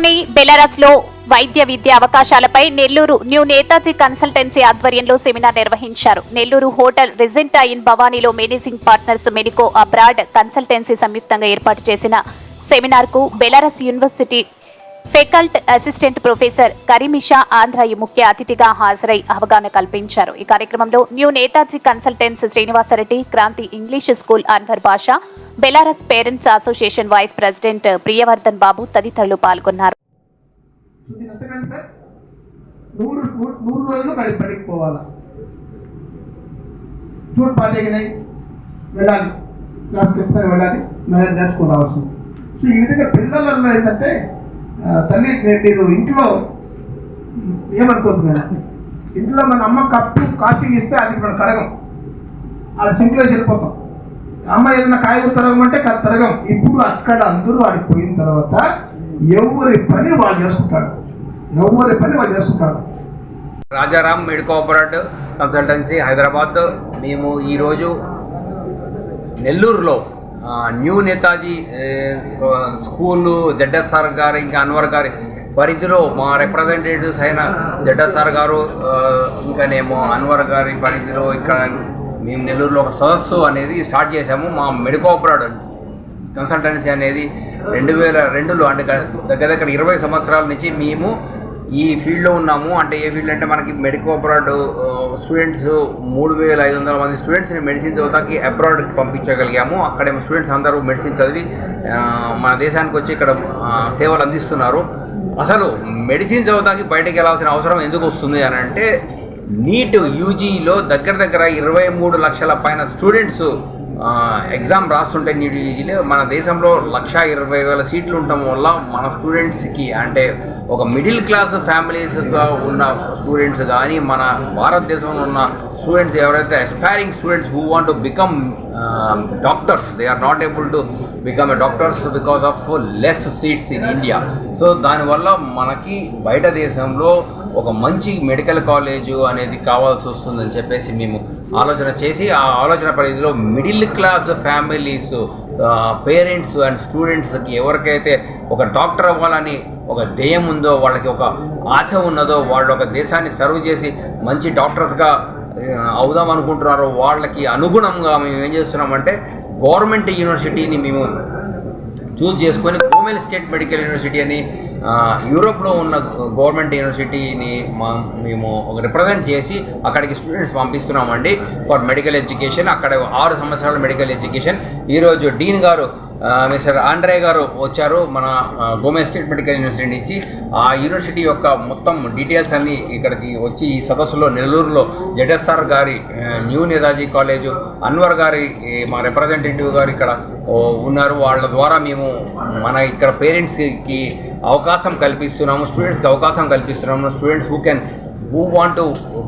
ఢిల్లీలోని బెలారస్లో వైద్య విద్య అవకాశాలపై నెల్లూరు న్యూ నేతాజీ కన్సల్టెన్సీ ఆధ్వర్యంలో సెమినార్ నిర్వహించారు. Nellore hotel Regenta in భవానీలో managing partners Medico Abroad consultancy సంయుక్తంగా ఏర్పాటు చేసిన సెమినార్కు Belarus university faculty assistant professor కరీమిషా ఆంధ్ర ఈ ముఖ్య అతిథిగా హాజరై అవగాహన కల్పించారు. ఈ కార్యక్రమంలో new Netaji consultants Srinivasa Reddy Kranti English school Anwar Basha Belarus parents association vice president Priyavardhan Babu తదితరులు పాల్గొన్నారు. వెళ్ళాలి. క్లాస్కి వెళ్ళాలి. సో ఈ విధంగా పిల్లలలో ఏంటంటే తల్లి నేను మీరు ఇంట్లో ఉమ్, ఏమనుకోవద్దు ఇంట్లో మన అమ్మ కప్పు కాఫీ ఇస్తే అది మనం కడగం. ఆడ సింక్లో వెళ్ళిపోతాం. అమ్మ ఏదైనా కాయగూర తరగమంటే కాదు తరగం. ఇప్పుడు అక్కడ అందరూ వాడికి పోయిన తర్వాత ఎవరి పని వాళ్ళు చేసుకుంటాడు ఎవరి పని వాళ్ళు చేసుకుంటాడు రాజారాం మెడికోఆపరేట్ కన్సల్టెన్సీ హైదరాబాద్. మేము ఈరోజు నెల్లూరులో న్యూ నేతాజీ స్కూలు జడ్ఎస్ఆర్ గారి ఇంకా అన్వర్ గారి పరిధిలో మా రిప్రజెంటేటివ్స్ అయిన జడ్ఎస్ఆర్ గారు ఇంకానేమో అన్వర్ గారి పరిధిలో ఇక్కడ మేము నెల్లూరులో ఒక సదస్సు అనేది స్టార్ట్ చేశాము. మా మెడికోపరాడ్ కన్సల్టెన్సీ అనేది రెండు వేల రెండులో అంటే దగ్గర దగ్గర ఇరవై సంవత్సరాల నుంచి మేము ఈ ఫీల్డ్లో ఉన్నాము. అంటే ఏ ఫీల్డ్ అంటే మనకి మెడికల్ అబ్రాడ్ స్టూడెంట్స్ మూడు వేల ఐదు వందల మంది స్టూడెంట్స్ని మెడిసిన్ చదువుతాకి అబ్రాడ్కి పంపించగలిగాము. అక్కడ స్టూడెంట్స్ అందరూ మెడిసిన్ చదివి మన దేశానికి వచ్చి ఇక్కడ సేవలు అందిస్తున్నారు. అసలు మెడిసిన్ చదువుతాకి బయటకు వెళ్ళాల్సిన అవసరం ఎందుకు వస్తుంది అని అంటే నీట్ యూజీలో దగ్గర దగ్గర ఇరవై మూడు లక్షల పైన స్టూడెంట్స్ ఎగ్జామ్ రాస్తుంటే నీటి మన దేశంలో లక్ష ఇరవై వేల సీట్లు ఉండటం వల్ల మన స్టూడెంట్స్కి అంటే ఒక మిడిల్ క్లాస్ ఫ్యామిలీస్గా ఉన్న స్టూడెంట్స్ కానీ మన భారతదేశంలో ఉన్న స్టూడెంట్స్ ఎవరైతే aspiring students who want to become doctors they are not able to become a doctors because of less seats in India so దానివల్ల మనకి బయట దేశంలో ఒక మంచి మెడికల్ కాలేజు అనేది కావాల్సి వస్తుందని చెప్పేసి మేము ఆలోచన చేసి ఆ ఆలోచన పరిధిలో middle class families parents and స్టూడెంట్స్కి ఎవరికైతే ఒక డాక్టర్ అవ్వాలని ఒక ధ్యేయం ఉందో వాళ్ళకి ఒక ఆశ ఉన్నదో వాళ్ళు ఒక దేశాన్ని సర్వ్ చేసి మంచి డాక్టర్స్గా అవుదాం అనుకుంటున్నారో వాళ్ళకి అనుగుణంగా మేము ఏం చేస్తున్నామంటే గవర్నమెంట్ యూనివర్సిటీని మేము చూస్ చేసుకొని కోమెల్ స్టేట్ మెడికల్ యూనివర్సిటీ అని యూరోప్లో ఉన్న గవర్నమెంట్ యూనివర్సిటీని మా మేము ఒక రిప్రజెంట్ చేసి అక్కడికి స్టూడెంట్స్ పంపిస్తున్నామండి ఫర్ మెడికల్ ఎడ్యుకేషన్. అక్కడ ఆరు సంవత్సరాల మెడికల్ ఎడ్యుకేషన్. ఈరోజు డీన్ గారు మిస్టర్ ఆండ్రే గారు వచ్చారు మన ఆ, స్టేట్ మెడికల్ యూనివర్సిటీ నుంచి. ఆ యూనివర్సిటీ యొక్క మొత్తం డీటెయిల్స్ అన్ని ఇక్కడికి వచ్చి ఈ సదస్సులో నెల్లూరులో జడెస్ఆర్ గారి న్యూ నేతాజీ కాలేజు అన్వర్ గారి మా రిప్రజెంటేటివ్ గారు ఇక్కడ ఉన్నారు. వాళ్ళ ద్వారా మేము మన ఇక్కడ పేరెంట్స్కి అవకాశం కల్పిస్తున్నాము స్టూడెంట్స్కి అవకాశం కల్పిస్తున్నాము. Students who can who want to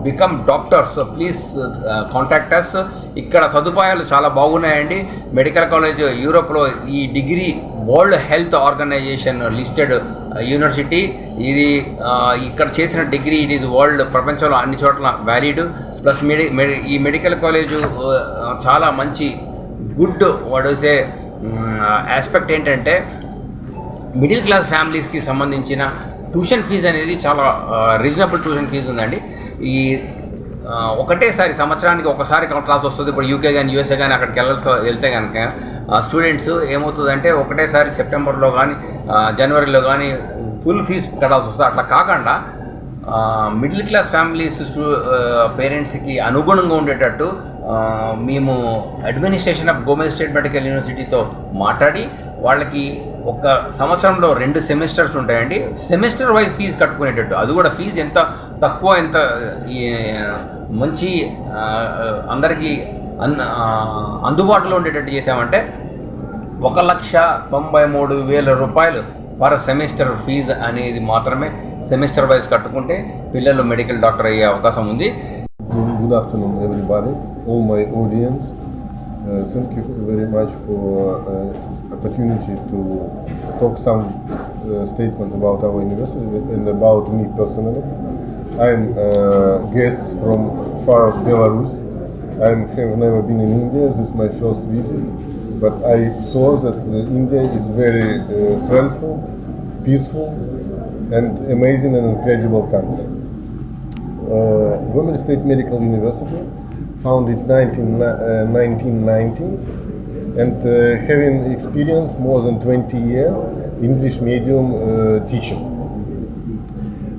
become doctors please contact us ఇక్కడ సదుపాయాలు చాలా బాగున్నాయండి. మెడికల్ కాలేజ్ యూరోప్లో ఈ degree world health organization listed university ఇది uh, ఇక్కడ చేసిన డిగ్రీ ఇట్ ఈస్ వరల్డ్ ప్రపంచంలో అన్ని చోట్ల వ్యాలిడ్ ప్లస్ మెడి ఈ మెడికల్ కాలేజు uh, చాలా మంచి గుడ్ వాట్ ఏ ఆస్పెక్ట్ ఏంటంటే మిడిల్ క్లాస్ ఫ్యామిలీస్కి సంబంధించిన ట్యూషన్ ఫీజు అనేది చాలా రీజనబుల్ ట్యూషన్ ఫీజు ఉందండి. ఈ ఒకటేసారి సంవత్సరానికి ఒకసారి కట్టాల్సి వస్తుంది. ఇప్పుడు యూకే కానీ యూఎస్ఏ కానీ అక్కడికి వెళ్ళాల్సి వెళ్తే కనుక స్టూడెంట్స్ ఏమవుతుందంటే ఒకటేసారి సెప్టెంబర్లో కానీ జనవరిలో కానీ ఫుల్ ఫీజు కట్టాల్సి వస్తుంది. అట్లా కాకుండా మిడిల్ క్లాస్ ఫ్యామిలీస్ పేరెంట్స్కి అనుగుణంగా ఉండేటట్టు మేము administration of Gomel state medical యూనివర్సిటీతో మాట్లాడి వాళ్ళకి ఒక సంవత్సరంలో రెండు సెమిస్టర్స్ ఉంటాయండి. సెమిస్టర్ వైజ్ ఫీజు కట్టుకునేటట్టు. అది కూడా ఫీజు ఎంత తక్కువ ఎంత మంచి అందరికీ అన్ అందుబాటులో ఉండేటట్టు చేసామంటే ఒక లక్ష తొంభై మూడు వేల రూపాయలు పర్ సెమిస్టర్ ఫీజు అనేది మాత్రమే. సెమిస్టర్ వైజ్ కట్టుకుంటే పిల్లలు మెడికల్ డాక్టర్ అయ్యే అవకాశం ఉంది. Good afternoon, everybody, all my audience. Uh, thank you very much for uh, opportunity to talk some uh, statement about our university and about me personally. I'm uh, guest from far of Belarus. I have never been in India. This is my first visit, but I saw that India is very uh, friendly, peaceful, and amazing and incredible country. Uh, Women State Medical University, founded 19, uh, 1990, and uh, having experience more than 20 years English medium uh, teaching.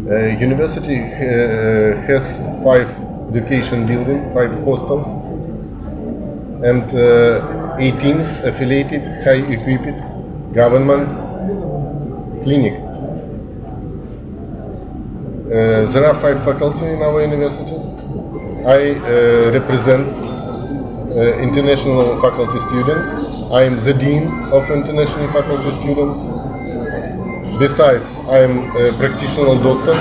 Uh, university uh, has five education building, five hostels, and uh, 18 affiliated, high equipped government clinic. Uh, there are five faculty in our university. I uh, represent uh, international faculty students. I am the dean of international faculty students. Besides, I am a practitioner doctor,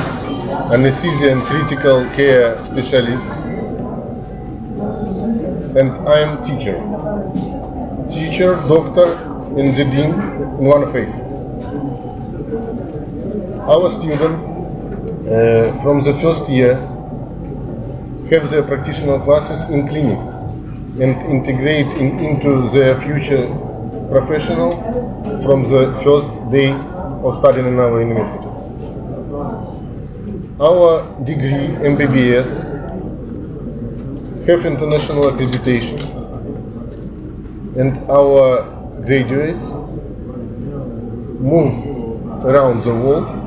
anesthesia and critical care specialist, and I am teacher. Teacher, doctor, and the dean in one face. Our student uh, from the first year have their practitioner classes in clinic and integrate in, into their future professional from the first day of studying in our university. Our degree MBBS have international accreditation and our graduates move around the world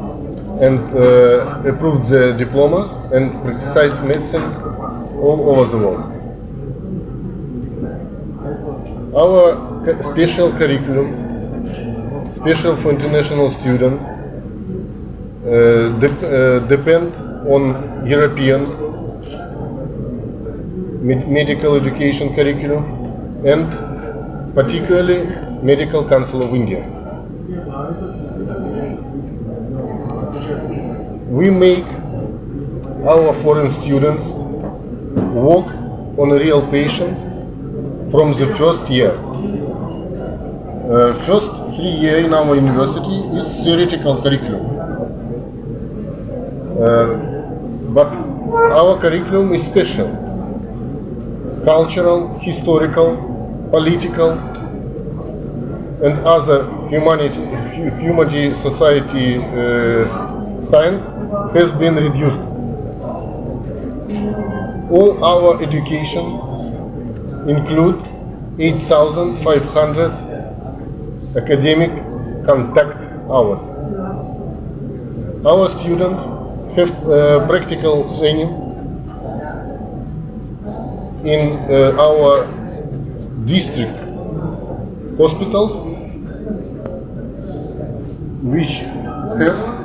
and uh, approved their diplomas and practice medicine all over the world. Our special curriculum, special for international student, uh, dep- uh, depend on European med- medical education curriculum and particularly Medical Council of India. We make our foreign students work on a real patient from the first year. Uh, first three year in our university is theoretical curriculum. Uh, but our curriculum is special. Cultural, historical, political, and other humanity, humanity society uh, science has been reduced. All our education include 8,500 academic contact hours. Our students have uh, practical training in uh, our district hospitals which have